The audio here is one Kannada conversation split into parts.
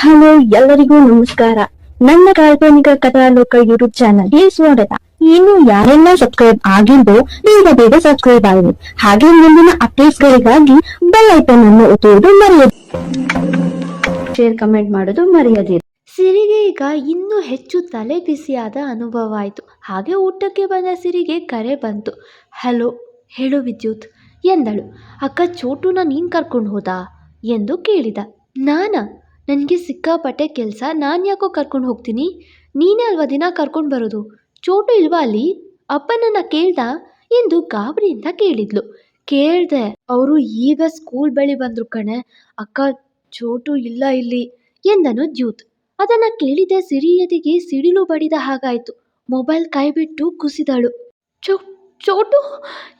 ಹಲೋ, ಎಲ್ಲರಿಗೂ ನಮಸ್ಕಾರ. ನನ್ನ ಕಾಲ್ಪನಿಕ ಕಥಾಲೋಕ ಯೂಟ್ಯೂಬ್ ಚಾನಲ್ಗೆ ಸ್ವಾಗತ. ಇನ್ನು ಯಾರೆಲ್ಲ ಸಬ್ಸ್ಕ್ರೈಬ್ ಆಗಿದ್ದು ಬೇಗ ಬೇಗ ಸಬ್ಸ್ಕ್ರೈಬ್ ಆಗಿ. ಹಾಗೆ ಮುಂದಿನ ಅಪ್ಡೇಟ್ಸ್ ಗಳಿಗಾಗಿ ಬೆಲ್ ಐಕನ್ ಅನ್ನು ಒತ್ತುವುದು ಮರೆಯದು ಶೇರ್ ಕಮೆಂಟ್ ಮಾಡೋದು ಮರೆಯದಿರಿ. ಸಿರಿಗೆ ಈಗ ಇನ್ನೂ ಹೆಚ್ಚು ತಲೆ ಬಿಸಿಯಾದ ಅನುಭವ ಆಯಿತು. ಹಾಗೆ ಊಟಕ್ಕೆ ಬಂದ ಸಿರಿಗೆ ಕರೆ ಬಂತು. ಹಲೋ, ಹೇಳು ವಿದ್ಯುತ್. ಎಂದಳು. ಅಕ್ಕ, ಚೋಟುನ ನೀನು ಕರ್ಕೊಂಡು ಹೋದಾ? ಎಂದು ಕೇಳಿದ. ನಾನಾ? ನನಗೆ ಸಿಕ್ಕಾಪಟ್ಟೆ ಕೆಲಸ, ನಾನು ಯಾಕೋ ಕರ್ಕೊಂಡು ಹೋಗ್ತೀನಿ? ನೀನೇ ಅಲ್ವಾ ದಿನ ಕರ್ಕೊಂಡು ಬರೋದು? ಚೋಟು ಇಲ್ವಾ ಅಲ್ಲಿ? ಅಪ್ಪನನ್ನ ಕೇಳ್ದ? ಎಂದು ಗಾಬರಿಯಿಂದ ಕೇಳಿದ್ಲು. ಕೇಳ್ದೆ, ಅವರು ಈಗ ಸ್ಕೂಲ್ ಬಳಿ ಬಂದರು ಕಣೆ. ಅಕ್ಕ, ಚೋಟು ಇಲ್ಲ ಇಲ್ಲಿ ಎಂದನು ದ್ಯೂತ್. ಅದನ್ನು ಕೇಳಿದ ಸಿರಿಯದಿಗೆ ಸಿಡಿಲು ಬಡಿದ ಹಾಗಾಯಿತು. ಮೊಬೈಲ್ ಕೈಬಿಟ್ಟು ಕುಸಿದಳು. ಚೋ ಚೋಟು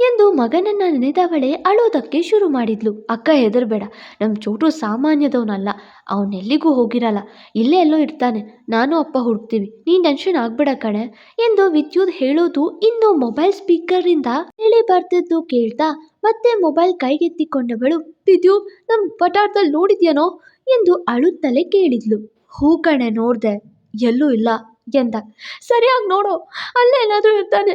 ಎಂದು ಮಗನನ್ನ ನೆನೆದವಳೆ ಅಳೋದಕ್ಕೆ ಶುರು ಮಾಡಿದ್ಲು. ಅಕ್ಕ ಹೆದರ್ಬೇಡ ನಮ್ಮ ಚೋಟು ಸಾಮಾನ್ಯದವನಲ್ಲ ಅವನೆಲ್ಲಿಗೂ ಹೋಗಿರಲ್ಲ, ಇಲ್ಲೇ ಎಲ್ಲೋ ಇರ್ತಾನೆ, ನಾನು ಅಪ್ಪ ಹುಡುಕ್ತೀವಿ, ನೀನು ಟೆನ್ಷನ್ ಆಗ್ಬೇಡ ಕಣೆ ಎಂದು ವಿದ್ಯುತ್ ಹೇಳೋದು ಇನ್ನು ಮೊಬೈಲ್ ಸ್ಪೀಕರ್ನಿಂದ ಹೇಳಿ ಬರ್ತಿದ್ದು ಕೇಳ್ತಾ ಮತ್ತೆ ಮೊಬೈಲ್ ಕೈಗೆತ್ತಿಕೊಂಡವಳು, ವಿದ್ಯು ನಮ್ಮ ಪಟಾರ್ದಲ್ಲಿ ನೋಡಿದ್ಯಾನೋ ಎಂದು ಅಳುತ್ತಲೇ ಕೇಳಿದ್ಲು. ಹೂ ಕಣೆ ನೋಡ್ದೆ, ಎಲ್ಲೂ ಇಲ್ಲ. ಎಂದ. ಸರಿಯಾಗಿ ನೋಡು, ಅಲ್ಲೇ ಇರ್ತಾನೆ.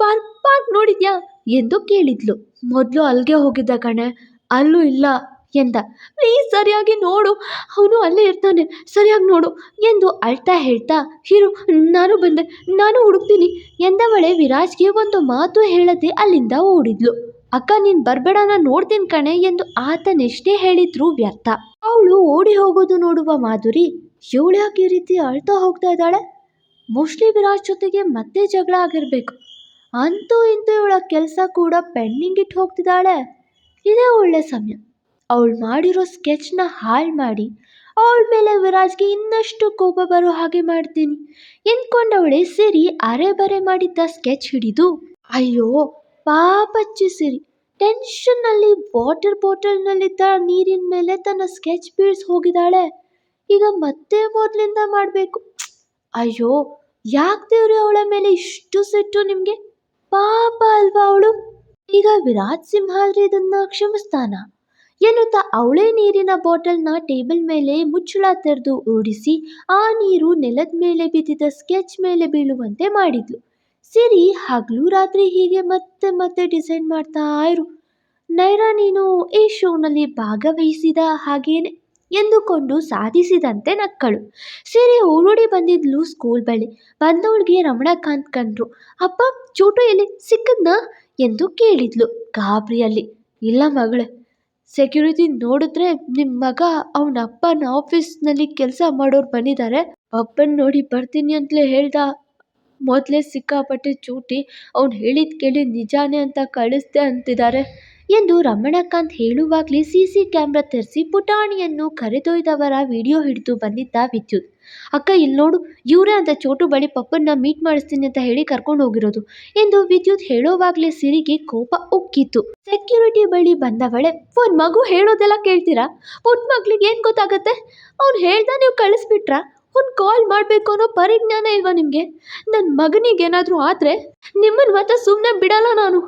ಪಾರ್ಕ್ ಪಾರ್ಕ್ ನೋಡಿದ್ಯಾ? ಎಂದು ಕೇಳಿದ್ಲು. ಮೊದಲು ಅಲ್ಲಿಗೆ ಹೋಗಿದ್ದ ಕಣೆ, ಅಲ್ಲೂ ಇಲ್ಲ ಎಂದ. ಪ್ಲೀಸ್ ಸರಿಯಾಗಿ ನೋಡು, ಅವನು ಅಲ್ಲೇ ಇರ್ತಾನೆ, ಸರಿಯಾಗಿ ನೋಡು ಎಂದು ಅಳ್ತಾ ಹೇಳ್ತಾ ಹಿರು ನಾನು ಬಂದೆ, ನಾನು ಹುಡುಕ್ತೀನಿ ಎಂದವಳೆ ವಿರಾಜ್ಗೆ ಒಂದು ಮಾತು ಹೇಳದೆ ಅಲ್ಲಿಂದ ಓಡಿದ್ಲು. ಅಕ್ಕ, ನೀನು ಬರಬೇಡ, ನಾನು ನೋಡ್ತೀನಿ ಕಣೆ ಎಂದು ಆತನೆಷ್ಟೇ ಹೇಳಿದ್ರು ವ್ಯರ್ಥ. ಅವಳು ಓಡಿ ಹೋಗೋದು ನೋಡುವ ಮಾಧುರಿ ಇವಳು ಯಾಕೆ ಈ ರೀತಿ ಅಳ್ತಾ ಹೋಗ್ತಾ ಇದ್ದಾಳೆ. ಮೋಸ್ಟ್ಲಿ ವಿರಾಜ್ ಜೊತೆಗೆ ಮತ್ತೆ ಜಗಳ ಆಗಿರಬೇಕು. ಅಂತೂ ಇಂತೂ ಇವಳ ಕೆಲಸ ಕೂಡ ಪೆಂಡಿಂಗ್ ಇಟ್ಟು ಹೋಗ್ತಿದ್ದಾಳೆ. ಇದೇ ಒಳ್ಳೆ ಸಮಯ. ಅವಳು ಮಾಡಿರೋ ಸ್ಕೆಚ್ನ ಹಾಳು ಮಾಡಿ ಅವಳ ಮೇಲೆ ವಿರಾಜ್ಗೆ ಇನ್ನಷ್ಟು ಕೋಪ ಬರೋ ಹಾಗೆ ಮಾಡ್ತೀನಿ. ಎಂದ್ಕೊಂಡವಳೆ ಸಿರಿ ಅರೆ ಬರೆ ಮಾಡಿದ್ದ ಸ್ಕೆಚ್ ಹಿಡಿದು, ಅಯ್ಯೋ ಪಾಪಚ್ಚಿ ಸಿರಿ. ಟೆನ್ಷನ್ನಲ್ಲಿ ವಾಟರ್ ಬಾಟಲ್ನಲ್ಲಿದ್ದ ನೀರಿನ ಮೇಲೆ ತನ್ನ ಸ್ಕೆಚ್ ಬೀಳ್ಸ್ ಹೋಗಿದ್ದಾಳೆ. ಈಗ ಮತ್ತೆ ಮೊದಲಿಂದ ಮಾಡಬೇಕು. ಅಯ್ಯೋ, ಯಾಕೆ ದೇವ್ರೆ ಅವಳ ಮೇಲೆ ಇಷ್ಟು ಸಿಟ್ಟು ನಿಮಗೆ? ಪಾಪ ಅಲ್ವಾ ಅವಳು? ಈಗ ವಿರಾಟ್ ಸಿಂಹಾದ್ರಿ ಇದನ್ನ ಕ್ಷಮಿಸ್ತಾನ? ಎನ್ನುತ್ತಾ ಅವಳೇ ನೀರಿನ ಬಾಟಲ್ನ ಟೇಬಲ್ ಮೇಲೆ ಮುಚ್ಚಳ ತೆರೆದು ಓಡಿಸಿ ಆ ನೀರು ನೆಲದ ಮೇಲೆ ಬಿದ್ದಿದ್ದ ಸ್ಕೆಚ್ ಮೇಲೆ ಬೀಳುವಂತೆ ಮಾಡಿದ್ಲು. ಸಿರಿ ಹಗಲು ರಾತ್ರಿ ಹೀಗೆ ಮತ್ತೆ ಮತ್ತೆ ಡಿಸೈನ್ ಮಾಡ್ತಾ ಇರು. ನೈರಾ ನೀನು ಈ ಶೋನಲ್ಲಿ ಭಾಗವಹಿಸಿದ ಹಾಗೇನೆ. ಎಂದುಕೊಂಡು ಸಾಧಿಸಿದಂತೆ ನಕ್ಕಳು. ಸೀರೆ ಓಡೋಡಿ ಬಂದಿದ್ಲು ಸ್ಕೂಲ್ ಬಳಿ. ಬಂದವಳಿಗೆ ರಮಣಕಾಂತ್ ಕಂಡ್ರು ಅಪ್ಪ, ಚೂಟು ಎಲ್ಲಿ ಸಿಕ್ಕದ್ನ? ಎಂದು ಕೇಳಿದ್ಲು ಗಾಬ್ರಿಯಲ್ಲಿ. ಇಲ್ಲ ಮಗಳೇ ಸೆಕ್ಯೂರಿಟಿ ನೋಡಿದ್ರೆ ನಿಮ್ಮ ಮಗ ಅವನ ಅಪ್ಪನ ಆಫೀಸ್ನಲ್ಲಿ ಕೆಲಸ ಮಾಡೋರು ಬಂದಿದ್ದಾರೆ ಅಪ್ಪನ ನೋಡಿ ಬರ್ತೀನಿ ಅಂತಲೇ ಹೇಳ್ದ. ಮೊದಲೇ ಸಿಕ್ಕಾಪಟ್ಟೆ ಚೂಟಿ. ಅವ್ನು ಹೇಳಿದ ಕೇಳಿ ನಿಜಾನೇ ಅಂತ ಕಳಿಸ್ದೆ ಅಂತಿದ್ದಾರೆ ಎಂದು ರಮಣಕಾಂತ್ ಹೇಳುವಾಗಲೇ ಸಿಸಿ ಕ್ಯಾಮ್ರಾ ತರಿಸಿ ಪುಟಾಣಿಯನ್ನು ಕರೆದೊಯ್ದವರ ವಿಡಿಯೋ ಹಿಡಿದು ಬಂದಿದ್ದ ವಿದ್ಯುತ್. ಅಕ್ಕ ಇಲ್ಲಿ ನೋಡು, ಇವರೇ ಅಂತ ಚೋಟು ಬಳಿ ಪಪ್ಪನ್ನ ಮೀಟ್ ಮಾಡಿಸ್ತೀನಿ ಅಂತ ಹೇಳಿ ಕರ್ಕೊಂಡು ಹೋಗಿರೋದು ಎಂದು ವಿದ್ಯುತ್ ಹೇಳೋವಾಗಲೇ ಸಿರಿಗೆ ಕೋಪ ಉಕ್ಕಿತು ಸೆಕ್ಯೂರಿಟಿ ಬಳಿ ಬಂದವಳೆ, ಒಂದು ಮಗು ಹೇಳೋದೆಲ್ಲ ಕೇಳ್ತೀರಾ? ಪುಟ್ಟ ಮಕ್ಳಿಗೆ ಏನು ಗೊತ್ತಾಗತ್ತೆ? ಅವ್ನು ಹೇಳ್ದ ನೀವು ಕಳಿಸ್ಬಿಟ್ರಾ? ಒಂದು ಕಾಲ್ ಮಾಡಬೇಕು ಅನ್ನೋ ಪರಿಜ್ಞಾನ ಇಲ್ವಾ ನಿಮಗೆ? ನನ್ನ ಮಗನಿಗೇನಾದರೂ ಆದರೆ ನಿಮ್ಮನ್ನು ಮಾತ್ರ ಸುಮ್ಮನೆ ಬಿಡಲ್ಲ ನಾನು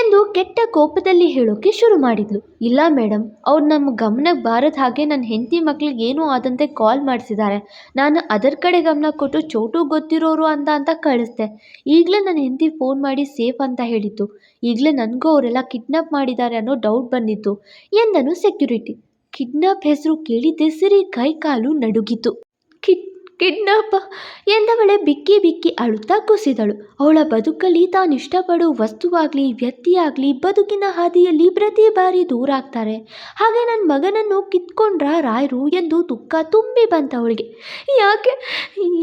ಎಂದು ಕೆಟ್ಟ ಕೋಪದಲ್ಲಿ ಹೇಳೋಕೆ ಶುರು ಮಾಡಿದ್ಲು. ಇಲ್ಲ ಮೇಡಮ್ ಅವ್ರು ನಮ್ಮ ಗಮನಕ್ಕೆ ಬಾರದ ಹಾಗೆ ನನ್ನ ಹೆಂಡತಿ ಮಕ್ಳಿಗೆ ಏನೂ ಆದಂತೆ ಕಾಲ್ ಮಾಡಿಸಿದ್ದಾರೆ ನಾನು ಅದರ ಕಡೆ ಗಮನ ಕೊಟ್ಟು ಚೋಟು ಗೊತ್ತಿರೋರು ಅಂತ ಅಂತ ಕಳಿಸ್ದೆ. ಈಗಲೇ ನನ್ನ ಹೆಂಡತಿ ಫೋನ್ ಮಾಡಿ ಸೇಫ್ ಅಂತ ಹೇಳಿತ್ತು ಈಗಲೇ ನನಗೂ ಅವರೆಲ್ಲ ಕಿಡ್ನಾಪ್ ಮಾಡಿದ್ದಾರೆ ಅನ್ನೋ ಡೌಟ್ ಬಂದಿತ್ತು ಎಂದನು ಸೆಕ್ಯೂರಿಟಿ. ಕಿಡ್ನಾಪ್ ಹೆಸರು ಕೇಳಿದ್ದೆ ಸಿರಿ ಕೈ ಕಾಲು ನಡುಗಿತು ಕಿಡ್ನಾಪ ಎಂದವಳೆ ಬಿಕ್ಕಿ ಬಿಕ್ಕಿ ಅಳುತ್ತಾ ಕುಸಿದಳು. ಅವಳ ಬದುಕಲ್ಲಿ ತಾನಿಷ್ಟಪಡೋ ವಸ್ತುವಾಗಲಿ, ವ್ಯಕ್ತಿಯಾಗಲಿ ಬದುಕಿನ ಹಾದಿಯಲ್ಲಿ ಪ್ರತಿ ಬಾರಿ ದೂರ ಆಗ್ತಾರೆ ಹಾಗೆ ನನ್ನ ಮಗನನ್ನು ಕಿತ್ಕೊಂಡ್ರ ರಾಯರು ಎಂದು ದುಃಖ ತುಂಬಿ ಬಂತ ಅವಳಿಗೆ ಯಾಕೆ?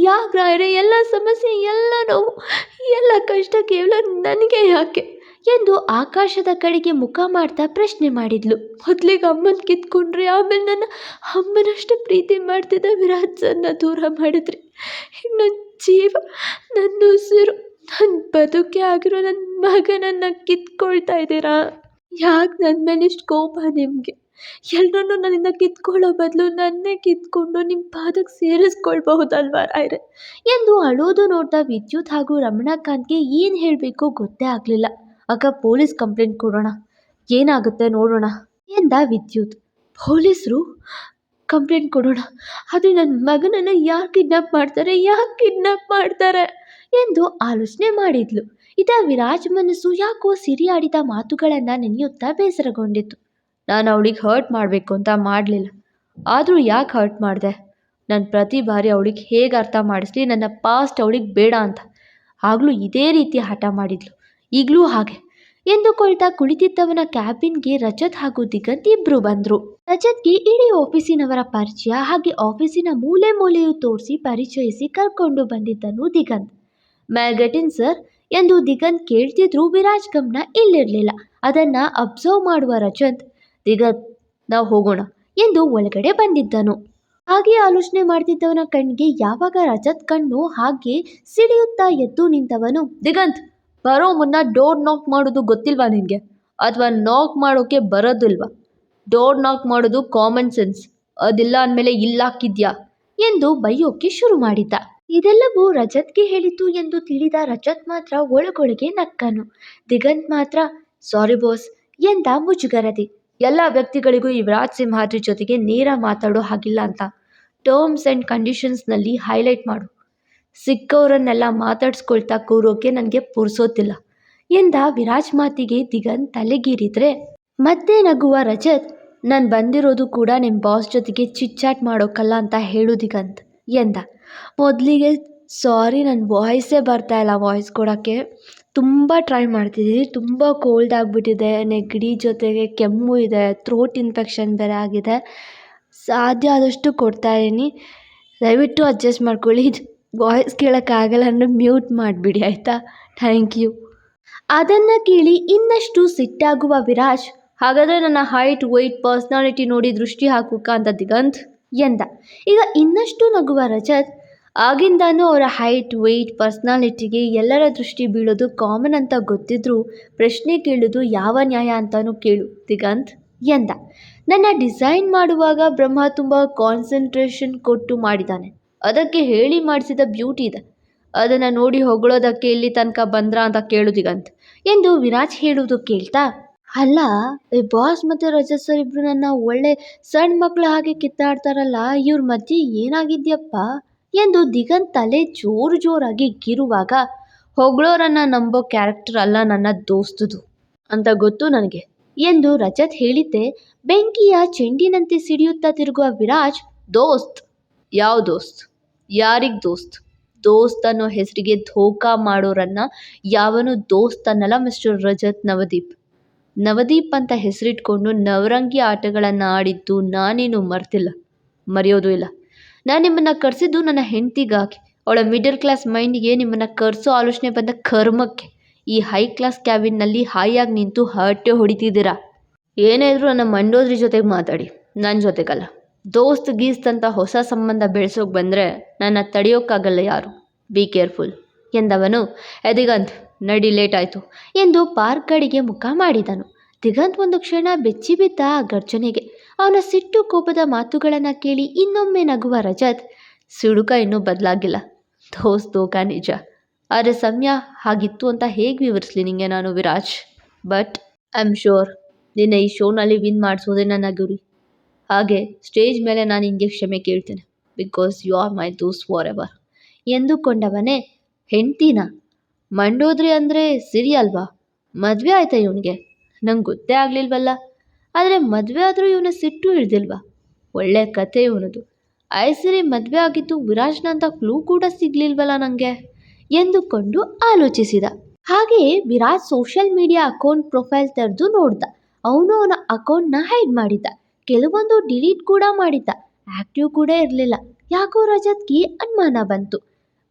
ಯಾಕೆ ರಾಯರೇ, ಎಲ್ಲ ಸಮಸ್ಯೆ, ಎಲ್ಲ ನೋವು, ಎಲ್ಲ ಕಷ್ಟ ಕೇವಲ ನನಗೆ ಯಾಕೆ? ಎಂದು ಆಕಾಶದ ಕಡೆಗೆ ಮುಖ ಮಾಡ್ತಾ ಪ್ರಶ್ನೆ ಮಾಡಿದ್ಲು. ಮೊದಲಿಗೆ ಅಮ್ಮನ ಕಿತ್ಕೊಂಡ್ರಿ ಆಮೇಲೆ ನನ್ನ ಅಮ್ಮನಷ್ಟು ಪ್ರೀತಿ ಮಾಡ್ತಿದ್ದ ವಿರಾಜ್ ಸರ್ನ ದೂರ ಮಾಡಿದ್ರಿ. ನನ್ನ ಜೀವ, ನನ್ನ ಉಸಿರು, ನನ್ನ ಬದುಕೆ ಆಗಿರೋ ನನ್ನ ಮಗನನ್ನು ಕಿತ್ಕೊಳ್ತಾ ಇದ್ದೀರಾ? ಯಾಕೆ ನನ್ನ ಮೇಲೆ ಇಷ್ಟು ಕೋಪ ನಿಮಗೆ? ಎಲ್ಲರನ್ನೂ ನನ್ನಿಂದ ಕಿತ್ಕೊಳ್ಳೋ ಬದಲು ನನ್ನೇ ಕಿತ್ಕೊಂಡು ನಿಮ್ಮ ಪಾದಕ್ಕೆ ಸೇರಿಸ್ಕೊಳ್ಬಹುದಲ್ವಾ ರಾಯ್ರೆ? ಎಂದು ಅಳೋದು ನೋಡ್ತಾ ವಿದ್ಯುತ್ ಹಾಗೂ ರಮಣಾಕಾಂತ್ಗೆ ಏನು ಹೇಳಬೇಕು ಗೊತ್ತೇ ಆಗಲಿಲ್ಲ. ಅಕ್ಕ ಪೊಲೀಸ್ ಕಂಪ್ಲೇಂಟ್ ಕೊಡೋಣ. ಏನಾಗುತ್ತೆ ನೋಡೋಣ. ಎಂದ ವಿದ್ಯುತ್. ಪೊಲೀಸರು ಕಂಪ್ಲೇಂಟ್ ಕೊಡೋಣ. ಅದು ನನ್ನ ಮಗನನ್ನು ಯಾಕೆ ಕಿಡ್ನಾಪ್ ಮಾಡ್ತಾರೆ ಯಾಕೆ ಕಿಡ್ನಾಪ್ ಮಾಡ್ತಾರೆ ಎಂದು ಆಲೋಚನೆ ಮಾಡಿದ್ಲು. ಇದ ವಿರಾಜ್ ಮನಸ್ಸು ಯಾಕೋ ಸಿರಿ ಆಡಿದ ಮಾತುಗಳನ್ನು ನೆನೆಯುತ್ತಾ ಬೇಸರಗೊಂಡಿತ್ತು. ನಾನು ಅವಳಿಗೆ ಹರ್ಟ್ ಮಾಡಬೇಕು ಅಂತ ಮಾಡಲಿಲ್ಲ. ಆದರೂ ಯಾಕೆ ಹರ್ಟ್ ಮಾಡಿದೆ? ನಾನು ಪ್ರತಿ ಬಾರಿ ಅವಳಿಗೆ ಹೇಗೆ ಅರ್ಥ ಮಾಡಿಸ್ಲಿ, ನನ್ನ ಪಾಸ್ಟ್ ಅವಳಿಗೆ ಬೇಡ ಅಂತ. ಆಗಲೂ ಇದೇ ರೀತಿ ಹಠ ಮಾಡಿದ್ಲು. ಈಗಲೂ ಹಾಗೆ ಎಂದುಕೊಳ್ತಾ ಕುಳಿತಿದ್ದವನ ಕ್ಯಾಬಿನ್ಗೆ ರಜತ್ ಹಾಗೂ ದಿಗಂತ್ ಇಬ್ರು ಬಂದ್ರು. ರಜತ್ಗೆ ಇಡೀ ಆಫೀಸಿನವರ ಪರಿಚಯ ಹಾಗೆ ಆಫೀಸಿನ ಮೂಲೆ ಮೂಲೆಯು ತೋರಿಸಿ ಪರಿಚಯಿಸಿ ಕರ್ಕೊಂಡು ಬಂದಿದ್ದನು ದಿಗಂತ್. ಮ್ಯಾಗಟಿನ್ ಸರ್? ಎಂದು ದಿಗಂತ್ ಕೇಳ್ತಿದ್ರು ವಿರಾಜ್ ಗಮ್ನ ಇಲ್ಲಿರಲಿಲ್ಲ. ಅದನ್ನ ಅಬ್ಸರ್ವ್ ಮಾಡುವ ರಜತ್, ದಿಗಂತ್, ನಾವು ಹೋಗೋಣ ಎಂದು ಒಳಗಡೆ ಬಂದಿದ್ದನು. ಹಾಗೆ ಆಲೋಚನೆ ಮಾಡ್ತಿದ್ದವನ ಕಣ್ಣಿಗೆ ಯಾವಾಗ ರಜತ್ ಕಣ್ಣು ಹಾಗೆ ಸಿಡಿಯುತ್ತಾ ಎದ್ದು ನಿಂತವನು. ದಿಗಂತ್ ಬರೋ ಮುನ್ನ ಡೋರ್ ನಾಕ್ ಮಾಡೋದು ಗೊತ್ತಿಲ್ವಾ ನಿನಗೆ? ಅಥವಾ ನಾಕ್ ಮಾಡೋಕ್ಕೆ ಬರೋದಿಲ್ವಾ? ಡೋರ್ ನಾಕ್ ಮಾಡೋದು ಕಾಮನ್ ಸೆನ್ಸ್ ಅದಿಲ್ಲ ಅಂದಮೇಲೆ ಇಲ್ಲಾಕಿದ್ಯಾ? ಎಂದು ಬೈಯೋಕೆ ಶುರು ಮಾಡಿದ್ದ. ಇದೆಲ್ಲವೂ ರಜತ್ಗೆ ಹೇಳಿತು ಎಂದು ತಿಳಿದ ರಜತ್ ಮಾತ್ರ ಒಳಗೊಳಗೆ ನಕ್ಕನು. ದಿಗಂತ್ ಮಾತ್ರ ಸಾರಿ ಬಾಸ್ ಎಂದ ಮುಜುಗರದಿ. ಎಲ್ಲ ವ್ಯಕ್ತಿಗಳಿಗೂ ಯುವರಾಜ್ ಸಿಂಹಾದ್ರಿ ಜೊತೆಗೆ ನೇರ ಮಾತಾಡೋ ಹಾಗಿಲ್ಲ ಅಂತ. ಟರ್ಮ್ಸ್ ಆ್ಯಂಡ್ ಕಂಡೀಷನ್ಸ್ನಲ್ಲಿ ಹೈಲೈಟ್ ಮಾಡು. ಸಿಕ್ಕವರನ್ನೆಲ್ಲ ಮಾತಾಡ್ಸ್ಕೊಳ್ತಾ ಕೂರೋಕೆ ನನಗೆ ಪುರ್ಸೋತಿಲ್ಲ. ಎಂದ ವಿರಾಜ್ ಮಾತಿಗೆ ದಿಗನ್ ತಲೆಗೀರಿದ್ರೆ, ಮತ್ತೆ ನಗುವ ರಜತ್, ನಾನು ಬಂದಿರೋದು ಕೂಡ ನಿಮ್ಮ ಬಾಸ್ ಜೊತೆಗೆ ಚಿಚ್ಚಾಟ್ ಮಾಡೋಕ್ಕಲ್ಲ ಅಂತ ಹೇಳು ದಿಗಂತ್, ಎಂದ. ಮೊದಲಿಗೆ, ಸಾರಿ ನನ್ನ ವಾಯ್ಸೇ ಬರ್ತಾ ಇಲ್ಲ ವಾಯ್ಸ್ ಕೊಡೋಕ್ಕೆ. ತುಂಬ ಟ್ರೈ ಮಾಡ್ತಿದ್ದೀನಿ ತುಂಬ ಕೋಲ್ಡ್ ಆಗಿಬಿಟ್ಟಿದೆ, ನೆಗಡಿ ಜೊತೆಗೆ ಕೆಮ್ಮು ಇದೆ, ಥ್ರೋಟ್ ಇನ್ಫೆಕ್ಷನ್ ಬೇರೆ ಆಗಿದೆ. ಸಾಧ್ಯ ಆದಷ್ಟು ಕೊಡ್ತಾ ಇದ್ದೀನಿ. ದಯವಿಟ್ಟು ಅಡ್ಜಸ್ಟ್ ಮಾಡ್ಕೊಳ್ಳಿ. ವಾಯ್ಸ್ ಕೇಳೋಕ್ಕಾಗಲ್ಲ ಅಂದರೆ ಮ್ಯೂಟ್ ಮಾಡಿಬಿಡಿ, ಆಯಿತಾ? ಥ್ಯಾಂಕ್ ಯು ಅದನ್ನು ಕೇಳಿ ಇನ್ನಷ್ಟು ಸಿಟ್ಟಾಗುವ ವಿರಾಜ್, ಹಾಗಾದರೆ ನನ್ನ ಹೈಟ್ ವೆಯ್ಟ್ ಪರ್ಸ್ನಾಲಿಟಿ ನೋಡಿ ದೃಷ್ಟಿ ಹಾಕುಕ ಅಂತ ದಿಗಂತ್ ಎಂದ. ಈಗ ಇನ್ನಷ್ಟು ನಗುವ ರಜತ್, ಆಗಿಂದಾನು ಅವರ ಹೈಟ್ ವೆಯ್ಟ್ ಪರ್ಸ್ನಾಲಿಟಿಗೆ ಎಲ್ಲರ ದೃಷ್ಟಿ ಬೀಳೋದು ಕಾಮನ್ ಅಂತ ಗೊತ್ತಿದ್ರೂ ಪ್ರಶ್ನೆ ಕೇಳೋದು ಯಾವ ನ್ಯಾಯ ಅಂತಾನೂ ಕೇಳು, ದಿಗಂತ್ ಎಂದ. ನನ್ನ ಡಿಸೈನ್ ಮಾಡುವಾಗ ಬ್ರಹ್ಮ ತುಂಬ ಕಾನ್ಸಂಟ್ರೇಷನ್ ಕೊಟ್ಟು ಮಾಡಿದ್ದಾನೆ. ಅದಕ್ಕೆ ಹೇಳಿ ಮಾಡಿಸಿದ ಬ್ಯೂಟಿ ಇದೆ. ಅದನ್ನು ನೋಡಿ ಹೊಗಳೋದಕ್ಕೆ ಇಲ್ಲಿ ತನಕ ಬಂದ್ರ ಅಂತ ಕೇಳುದಿಗಂತ. ಎಂದು ವಿರಾಜ್ ಹೇಳುವುದು ಕೇಳ್ತಾ, ಅಲ್ಲ, ಈ ಬಾಸ್ ಮತ್ತು ರಜತ್ ಸರ್ ಇಬ್ಬರು ನನ್ನ ಒಳ್ಳೆ ಸಣ್ಣ ಮಕ್ಕಳು ಹಾಗೆ ಕಿತ್ತಾಡ್ತಾರಲ್ಲ, ಇವ್ರ ಮಧ್ಯೆ ಏನಾಗಿದ್ಯಪ್ಪ? ಎಂದು ದಿಗಂತ್ ತಲೆ ಜೋರು ಜೋರಾಗಿ ಗಿರುವಾಗ, ಹೊಗಳೋರನ್ನ ನಂಬೋ ಕ್ಯಾರೆಕ್ಟರ್ ಅಲ್ಲ ನನ್ನ ದೋಸ್ತದು ಅಂತ ಗೊತ್ತು ನನಗೆ ಎಂದು ರಜತ್ ಹೇಳಿದ್ದೆ. ಬೆಂಕಿಯ ಚೆಂಡಿನಂತೆ ಸಿಡಿಯುತ್ತಾ ತಿರುಗುವ ವಿರಾಜ್, ದೋಸ್ತ್, ಯಾವ ದೋಸ್ತ್? ಯಾರಿಗ್ ದೋಸ್ತ್? ದೋಸ್ತ್ ಅನ್ನೋ ಹೆಸರಿಗೆ ಧೋಕಾ ಮಾಡೋರನ್ನ ಯಾವನು ದೋಸ್ತ್ ಅನ್ನಲ್ಲ ಮಿಸ್ಟರ್ ರಜತ್ ನವದೀಪ್. ನವದೀಪ್ ಅಂತ ಹೆಸರಿಟ್ಕೊಂಡು ನವರಂಗಿ ಆಟಗಳನ್ನು ಆಡಿದ್ದು ನಾನೇನು ಮರ್ತಿಲ್ಲ, ಮರೆಯೋದು ಇಲ್ಲ. ನಾನು ನಿಮ್ಮನ್ನು ಕರೆಸಿದ್ದು ನನ್ನ ಹೆಂಡ್ತಿಗಾಗಿ. ಅವಳ ಮಿಡಲ್ ಕ್ಲಾಸ್ ಮೈಂಡಿಗೆ ನಿಮ್ಮನ್ನು ಕರೆಸೋ ಆಲೋಚನೆ ಬಂದ ಕರ್ಮಕ್ಕೆ. ಈ ಹೈ ಕ್ಲಾಸ್ ಕ್ಯಾಬಿನ್ನಲ್ಲಿ ಹಾಯಾಗಿ ನಿಂತು ಹರಟೆ ಹೊಡಿತಿದ್ದೀರಾ? ಏನೇ ನನ್ನ ಮಂಡೋದ್ರಿ ಜೊತೆಗೆ ಮಾತಾಡಿ ನನ್ನ ಜೊತೆಗಲ್ಲ. ದೋಸ್ತ್ ಗೀಸ್ತ್ ಅಂತ ಹೊಸ ಸಂಬಂಧ ಬೆಳೆಸೋಕೆ ಬಂದರೆ ನನ್ನ ತಡೆಯೋಕ್ಕಾಗಲ್ಲ ಯಾರು. ಬಿ ಕೇರ್ಫುಲ್ ಎಂದವನು. ಎದಿಗಂತ್ ದಿಗಂತ್ ನಡಿ ಲೇಟ್ ಆಯಿತು ಎಂದು ಪಾರ್ಕ್ ಕಡೆಗೆ ಮುಖ ಮಾಡಿದನು. ದಿಗಂತ್ ಒಂದು ಕ್ಷಣ ಬೆಚ್ಚಿ ಬಿದ್ದ ಆ ಗರ್ಜನೆಗೆ. ಅವನ ಸಿಟ್ಟು ಕೋಪದ ಮಾತುಗಳನ್ನು ಕೇಳಿ ಇನ್ನೊಮ್ಮೆ ನಗುವ ರಜತ್, ಸಿಡುಕ ಇನ್ನೂ ಬದಲಾಗಿಲ್ಲ. ದೋಸ್ ದೋಕ ನಿಜ. ಆದರೆ ಸಮಯ, ಹಾಗಿತ್ತು ಅಂತ ಹೇಗೆ ವಿವರಿಸ್ಲಿ ನಿಂಗೆ ನಾನು Viraj? But I am sure ನಿನ್ನ ಈ ಶೋನಲ್ಲಿ ವಿನ್ ಮಾಡಿಸೋದೇ ನನ್ನ ಗುರಿ. ಹಾಗೆ ಸ್ಟೇಜ್ ಮೇಲೆ ನಾನು ನಿನಗೆ ಕ್ಷಮೆ ಕೇಳ್ತೇನೆ. ಬಿಕಾಸ್ ಯು ಆರ್ ಮೈ ದೋಸ್ ಫಾರ್ ಎವರ್ ಎಂದುಕೊಂಡವನೇ ಹೆಂಡ್ತಿನ? ಮಂಡೋದ್ರಿ ಅಂದರೆ ಸಿರಿ ಅಲ್ವಾ? ಮದುವೆ ಆಯ್ತಾ ಇವನಿಗೆ? ನಂಗೆ ಗೊತ್ತೇ ಆಗಲಿಲ್ವಲ್ಲ. ಆದರೆ ಮದುವೆ ಆದರೂ ಇವನ ಸಿಟ್ಟು ಹಿಡ್ದಿಲ್ವಾ? ಒಳ್ಳೆ ಕತೆ ಇವನದು. ಐಸಿರಿ ಮದುವೆ ಆಗಿದ್ದು ವಿರಾಜ್ನ ಅಂತ ಕ್ಲೂ ಕೂಡ ಸಿಗ್ಲಿಲ್ವಲ್ಲ ನನಗೆ ಎಂದುಕೊಂಡು ಆಲೋಚಿಸಿದ. ಹಾಗೆಯೇ Viraj social media account profile ತೆರೆದು ನೋಡ್ದ. ಅವನು ಅವನ ಅಕೌಂಟ್ನ ಹೈಡ್ ಮಾಡಿದ್ದ. ಕೆಲವೊಂದು ಡಿಲೀಟ್ ಕೂಡ ಮಾಡಿದ್ದ. ಆಕ್ಟಿವ್ ಕೂಡ ಇರಲಿಲ್ಲ. ಯಾಕೋ ರಜತ್ಗೆ ಅನುಮಾನ ಬಂತು.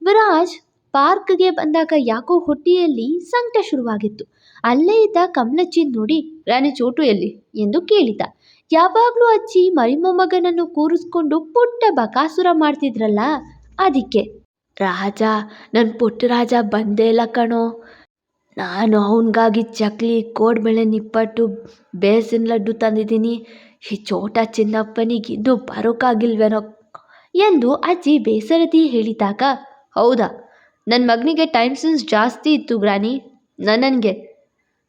ವಿರಾಜ್ ಪಾರ್ಕ್ಗೆ ಬಂದಾಗ ಯಾಕೋ ಹೊಟ್ಟೆಯಲ್ಲಿ ಸಂಕಟ ಶುರುವಾಗಿತ್ತು. ಅಲ್ಲೇ ಇದ್ದ ಕಮಲಜ್ಜಿ ನೋಡಿ, ರಾಣಿ ಚೋಟು ಎಲ್ಲಿ? ಎಂದು ಕೇಳಿದ. ಯಾವಾಗಲೂ ಅಜ್ಜಿ ಮರಿಮೊಮ್ಮಗನನ್ನು ಕೂರಿಸ್ಕೊಂಡು ಪುಟ್ಟ ಬಕಾಸುರ ಮಾಡ್ತಿದ್ರಲ್ಲ, ಅದಕ್ಕೆ? ರಾಜ ನನ್ನ ಪುಟ್ಟ ರಾಜ ಬಂದೇ ಇಲ್ಲ ಕಣೋ. ನಾನು ಅವನಿಗಾಗಿ ಚಕ್ಲಿ, ಕೋಡ್ಬೆಳೆ, ನಿಪ್ಪಟ್ಟು, ಬೇಸಿನ ಲಡ್ಡು ತಂದಿದ್ದೀನಿ. ಈ ಚೋಟ ಚಿನ್ನಪ್ಪನಿಗೆ ಇನ್ನೂ ಬರೋಕ್ಕಾಗಿಲ್ವೇನೋ ಎಂದು ಅಜ್ಜಿ ಬೇಸರದಿ ಹೇಳಿದಾಗ, ಹೌದಾ ನನ್ನ ಮಗನಿಗೆ ಟೈಮ್ ಸೆನ್ಸ್ ಜಾಸ್ತಿ ಇತ್ತು ಗ್ರಾನಿ ನನಗೆ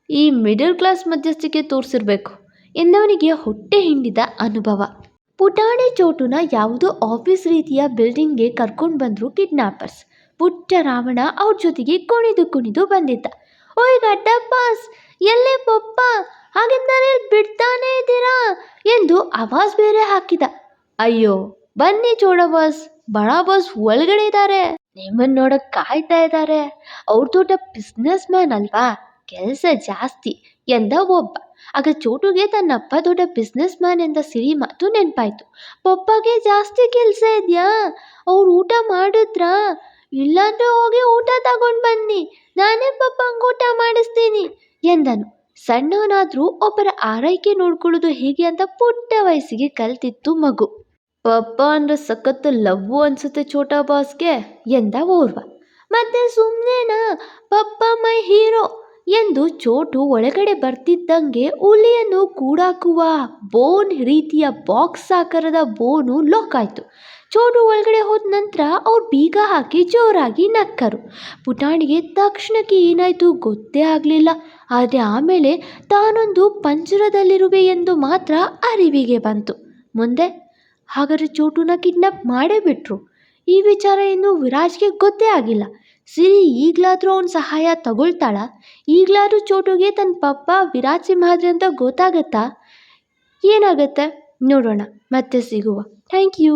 ಈ ಮಿಡಲ್ ಕ್ಲಾಸ್ ಮಧ್ಯಸ್ಥಿಕೆ ತೋರಿಸಿರ್ಬೇಕು, ಎಂದವನಿಗೆ ಹೊಟ್ಟೆ ಹಿಂಡಿದ ಅನುಭವ. ಪುಟಾಣಿ ಚೋಟುನ ಯಾವುದೋ ಆಫೀಸ್ ರೀತಿಯ ಬಿಲ್ಡಿಂಗ್ಗೆ ಕರ್ಕೊಂಡು ಬಂದರು ಕಿಡ್ನಾಪರ್ಸ್ ಪುಟ್ಟ ರಾವಣ ಅವ್ರ ಜೊತೆಗೆ ಕುಣಿದು ಕುಣಿದು ಬಂದಿದ್ದ. ಓಯ್ ಗಡ್ಡಪ್ಪಾಸ್ ಎಲ್ಲೇ ಪಪ್ಪ ಹಾಗಿದ್ದರೆ ಇಲ್ಲಿ ಬಿಡ್ತಾನೇ ಇದ್ದೀರಾ ಎಂದು ಆವಾಜ್ ಬೇರೆ ಹಾಕಿದ. ಅಯ್ಯೋ, ಬನ್ನಿ ಚೋಡ ಬಾಸ್ ಬಡ ಬಾಸ್ ಒಳಗಡೆ ಇದ್ದಾರೆ. ನಿಮ್ಮನ್ನ ನೋಡಕ್ ಕಾಯ್ತಾ ಇದ್ದಾರೆ. ಅವ್ರ ದೊಡ್ಡ ಬಿಸ್ನೆಸ್ ಮ್ಯಾನ್ ಅಲ್ವಾ? ಕೆಲಸ ಜಾಸ್ತಿ ಎಂದ ಒಬ್ಬ. ಆಗ ಚೋಟುಗೆ ತನ್ನಪ್ಪ ದೊಡ್ಡ ಬಿಸ್ನೆಸ್ ಮ್ಯಾನ್ ಎಂದ ಸಿರಿ ಮಾತು ನೆನಪಾಯ್ತು. ಪಪ್ಪಗೆ ಜಾಸ್ತಿ ಕೆಲಸ ಇದೆಯಾ? ಅವ್ರು ಊಟ ಮಾಡಿದ್ರಾ? ಇಲ್ಲಾಂದ್ರೆ ಹೋಗಿ ಊಟ ತಗೊಂಡು ಬನ್ನಿ. ನಾನೇ ಪಪ್ಪಂಗೆ ಊಟ ಮಾಡಿಸ್ತೀನಿ ಎಂದನು. ಸಣ್ಣವನಾದ್ರೂ ಒಬ್ಬರ ಆರೈಕೆ ನೋಡ್ಕೊಳ್ಳೋದು ಹೇಗೆ ಅಂತ ಪುಟ್ಟ ವಯಸ್ಸಿಗೆ ಕಲ್ತಿತ್ತು ಮಗು. ಪಪ್ಪ ಅಂದ್ರೆ ಸಖತ್ ಲವ್ವು ಅನ್ಸುತ್ತೆ ಛೋಟಾ ಬಾಸ್ಗೆ ಎಂದ ಓರ್ವ. ಮತ್ತೆ ಸುಮ್ಮನೆನಾ ಪಪ್ಪ ಮೈ ಹೀರೋ ಎಂದು ಚೋಟು ಒಳಗಡೆ ಬರ್ತಿದ್ದಂಗೆ ಉಲಿಯನ್ನು ಕೂಡಾಕುವ ಬೋನ್ ರೀತಿಯ ಬಾಕ್ಸ್ ಆಕಾರದ ಬೋನು ಲಾಕ್ ಆಯಿತು. ಚೋಟು ಒಳಗಡೆ ಹೋದ ನಂತರ ಅವ್ರು ಬೀಗ ಹಾಕಿ ಜೋರಾಗಿ ನಕ್ಕರು. ಪುಟಾಣಿಗೆ ತಕ್ಷಣಕ್ಕೆ ಏನಾಯಿತು ಗೊತ್ತೇ ಆಗಲಿಲ್ಲ. ಆದರೆ ಆಮೇಲೆ ತಾನೊಂದು ಪಂಜರದಲ್ಲಿರುವೆ ಎಂದು ಮಾತ್ರ ಅರಿವಿಗೆ ಬಂತು. ಮುಂದೆ, ಹಾಗಾದರೆ ಚೋಟುನ ಕಿಡ್ನಾಪ್ ಮಾಡೇ ಬಿಟ್ರು. ಈ ವಿಚಾರ ಇನ್ನು ವಿರಾಜ್ಗೆ ಗೊತ್ತೇ ಆಗಿಲ್ಲ. ಸಿರಿ, ಈಗಲಾದರೂ ಅವನ ಸಹಾಯ ತಗೊಳ್ತಾಳ. ಈಗಲಾದರೂ ಚೋಟುಗೆ ತನ್ನ ಪಪ್ಪ ವಿರಾಜ್ ಸಿಂಹಾದ್ರಿ ಅಂತ ಗೊತ್ತಾಗತ್ತಾ? ಏನಾಗತ್ತೆ? ನೋಡೋಣ. ಮತ್ತೆ ಸಿಗುವ. Thank you.